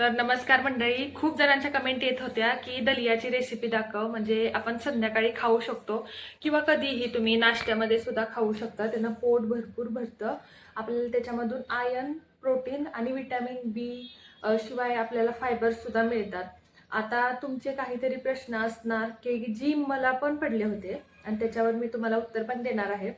तर नमस्कार मंडळी. खूप जणांच्या कमेंट येत होत्या की दलियाची रेसिपी दाखव म्हणजे आपण संध्याकाळी खाऊ शकतो किंवा कधीही तुम्ही नाश्त्यामध्ये सुद्धा खाऊ शकता. त्यांना पोट भरपूर भरतं. आपल्याला त्याच्यामधून आयर्न प्रोटीन आणि विटॅमिन बी शिवाय आपल्याला फायबर्ससुद्धा मिळतात. आता तुमचे काहीतरी प्रश्न असणार की जी मला पण पडले होते आणि त्याच्यावर मी तुम्हाला उत्तर पण देणार आहे.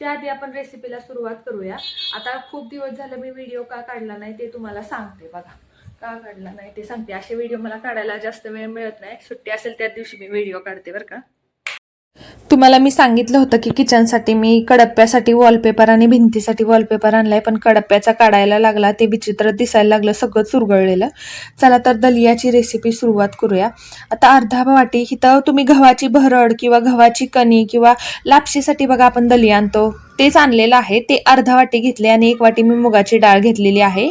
त्याआधी आपण रेसिपीला सुरुवात करूया. आता खूप दिवस झालं मी व्हिडिओ का काढला नाही ते तुम्हाला सांगते बघा. का काढला नाही ते सांगते. असे व्हिडिओ मला काढायला जास्त वेळ मिळत नाही. सुट्टी असेल त्या दिवशी मी व्हिडिओ काढते बरं का. तुम्हाला मी सांगितलं होतं की किचनसाठी मी कडप्प्यासाठी वॉलपेपर आणि भिंतीसाठी वॉलपेपर आणलाय पण कडप्प्याचा काढायला लागला ते विचित्र दिसायला लागलं सगळं चुरगळलेलं. चला तर दलियाची रेसिपी सुरुवात करूया. आता अर्धा वाटी इथं तुम्ही गव्हाची भरड किंवा गव्हाची कणी किंवा लापशीसाठी बघा आपण दलिया आणतो. तेच आणलेलं आहे. ते अर्धा वाटी घेतले आणि एक वाटी मी मुगाची डाळ घेतलेली आहे.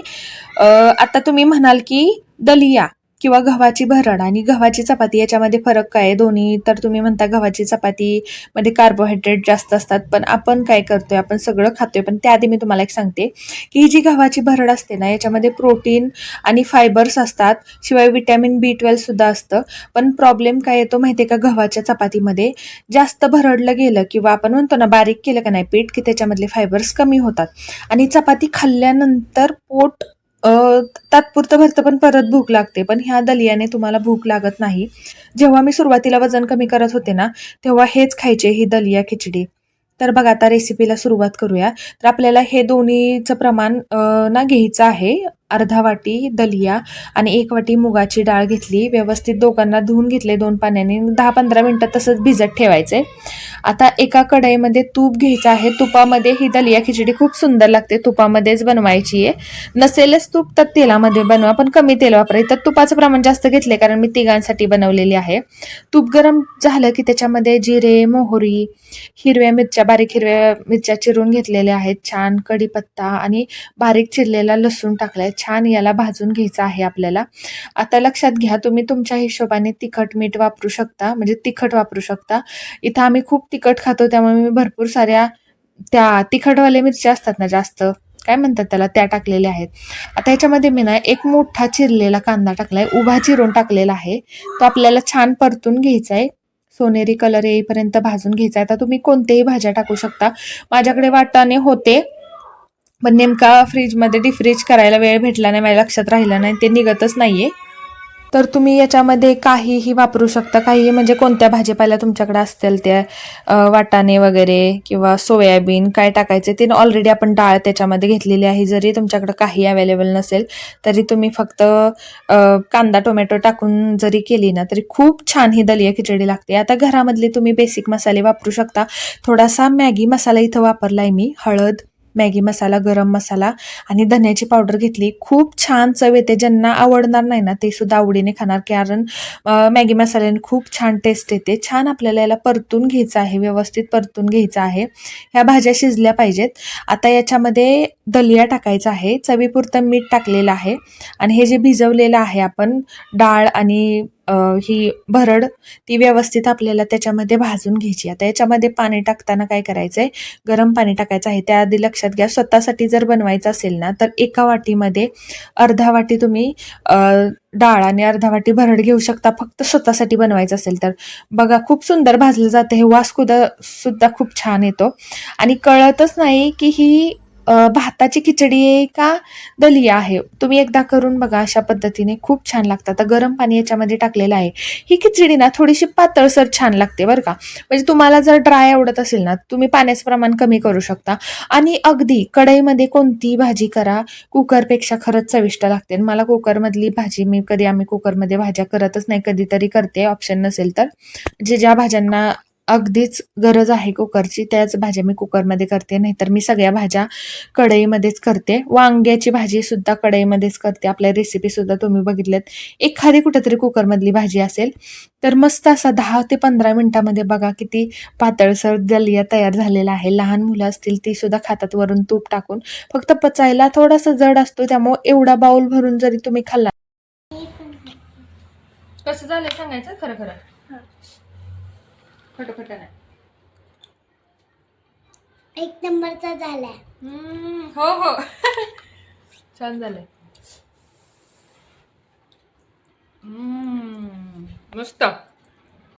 आता तुम्ही म्हणाल की दलिया. किंवा गव्हाची भरड आणि गव्हाची चपाती याच्यामध्ये फरक काय आहे? दोन्ही तर तुम्ही म्हणता गव्हाची चपाती मध्ये कार्बोहायड्रेट जास्त असतात पण आपण काय करतोय? आपण सगळं खातोय. पण त्याआधी मी तुम्हाला एक सांगते की ही जी गव्हाची भरड असते ना याच्यामध्ये प्रोटीन आणि फायबर्स असतात. शिवाय विटॅमिन बी ट्वेल्व सुद्धा असतं. पण प्रॉब्लेम काय येतो माहितीये का गव्हाच्या चपातीमध्ये? जास्त भरडलं गेलं किंवा आपण म्हणतो ना बारीक केलं का नाही पीठ की त्याच्यामधले फायबर्स कमी होतात. आणि चपाती खाल्ल्यानंतर पोट तात्पुरतं भरतं पण परत भूक लागते. पण ह्या दलियाने तुम्हाला भूक लागत नाही. जेव्हा मी सुरुवातीला वजन कमी करत होते ना तेव्हा हेच खायचे ही दलिया खिचडी. तर बघा आता रेसिपीला सुरुवात करूया. तर आपल्याला हे दोन्हीचं प्रमाण ना घ्यायचं आहे. अर्धा वाटी दलिया आणि एक वाटी मुगाची डाळ घेतली. व्यवस्थित दोघांना धुवून घेतले दोन पाण्याने. दहा पंधरा मिनटं तसंच भिजत ठेवायचे. आता एका कढईमध्ये तूप घ्यायचं आहे. तुपामध्ये ही दलिया खिचडी खूप सुंदर लागते. तुपामध्येच बनवायची आहे. नसेलच तूप तर तेलामध्ये बनवा पण कमी तेल वापरा. तर तुपाचं प्रमाण जास्त घेतले कारण मी तिघांसाठी बनवलेली आहे. तूप गरम झालं की त्याच्यामध्ये जिरे मोहरी हिरव्या मिरच्या बारीक हिरव्या मिरच्या चिरून घेतलेल्या आहेत. छान कढीपत्ता आणि बारीक चिरलेला लसूण टाकलाय. छान याला भाजून घ्यायचं आहे आपल्याला. आता लक्षात घ्या तुम्ही तुमच्या हिशोबाने तिखट मीठ वापरू शकता म्हणजे तिखट वापरू शकता. इथं आम्ही खूप तिखट खातो त्यामुळे मी भरपूर साऱ्या त्या तिखटवाल्या मिरच्या असतात ना जास्त काय म्हणतात त्याला त्या टाकलेल्या आहेत. आता याच्यामध्ये मी ना एक मोठा चिरलेला कांदा टाकलाय उभा चिरून टाकलेला आहे. तो आपल्याला छान परतून घ्यायचा आहे सोनेरी कलर येईपर्यंत भाजून घ्यायचा आहे आता तुम्ही कोणत्याही भाज्या टाकू शकता. माझ्याकडे वाटाणे होते पण नेमका फ्रीजमध्ये डिफ्रीज करायला वेळ भेटला नाही माझ्या लक्षात राहिलं नाही ते निघतच नाही आहे तर तुम्ही याच्यामध्ये काहीही वापरू शकता काही म्हणजे कोणत्या भाजीपाल्या तुमच्याकडे असतील त्या वाटाणे वगैरे किंवा सोयाबीन काय टाकायचे ते ऑलरेडी आपण डाळ त्याच्यामध्ये घेतलेली आहे जरी तुमच्याकडे काही अवेलेबल नसेल तरी तुम्ही फक्त कांदा टोमॅटो टाकून जरी केली ना तरी खूप छान ही दलिया खिचडी लागते. आता घरामधले तुम्ही बेसिक मसाले वापरू शकता. थोडासा मॅगी मसाला इथं वापरला आहे मी हळद मॅगी मसाला गरम मसाला आणि धन्याची पावडर घेतली. खूप छान चव येते. ज्यांना आवडणार नाही ना ते सुद्धा आवडीने खाणार. कारण मॅगी मसाल्याने खूप छान टेस्ट येते. छान आपल्याला याला परतून घ्यायचं आहे व्यवस्थित परतून घ्यायचं आहे. ह्या भाज्या शिजल्या पाहिजेत. आता याच्यामध्ये दलिया टाकायचा आहे. चवीपुरतं मीठ टाकलेलं आहे. आणि हे जे भिजवलेलं आहे आपण डाळ आणि ही भरड ती व्यवस्थित आपल्याला त्याच्यामध्ये भाजून घ्यायची. आता याच्यामध्ये पाणी टाकताना काय करायचंय? गरम पाणी टाकायचं आहे. त्याआधी लक्षात घ्या स्वतःसाठी जर बनवायचं असेल ना तर एका वाटीमध्ये अर्धा वाटी तुम्ही डाळ आणि अर्धा वाटी भरड घेऊ शकता. फक्त स्वतःसाठी बनवायचं असेल तर. बघा खूप सुंदर भाजलं जातं. हे वास सुद्धा खूप छान येतो. आणि कळतच नाही की ही भाताची खिचडी आहे का दलिया आहे? तुम्ही एकदा करून बघा अशा पद्धतीने खूप छान लागतं आता गरम पाणी याच्यामध्ये टाकलेलं आहे. ही खिचडी ना थोडीशी पातळसर छान लागते बरं का. म्हणजे तुम्हाला जर ड्राय आवडत असेल ना तुम्ही पाण्याचं प्रमाण कमी करू शकता. आणि अगदी कढईमध्ये कोणतीही भाजी करा कुकरपेक्षा खरंच चविष्ट लागते. आणि मला कुकरमधली भाजी मी कधी आम्ही कुकरमध्ये भाज्या करतच नाही कधीतरी करते ऑप्शन नसेल तर. जे ज्या भाज्यांना अगदीच गरज आहे कुकरची. त्याच भाज्या मी कुकरमध्ये करते नाहीतर मी सगळ्या भाज्या कढईमध्येच करते. वांग्याची भाजी सुद्धा कढईमध्येच करते. आपल्या रेसिपी सुद्धा तुम्ही बघितल्यात. एखादी कुठेतरी कुकरमधली भाजी असेल तर मस्त असा दहा ते पंधरा मिनिटामध्ये बघा किती पातळसर दलिया तयार झालेला आहे. लहान मुलं असतील ती सुद्धा खातात. वरून तूप टाकून फक्त पचायला थोडासा जड असतो त्यामुळे एवढा बाउल भरून जरी तुम्ही खाल्ला कसं झालं सांगायचं? खरं खरं. खटखट नाही. एक नंबरचा झाला हो हो. छान झालंय. मस्त.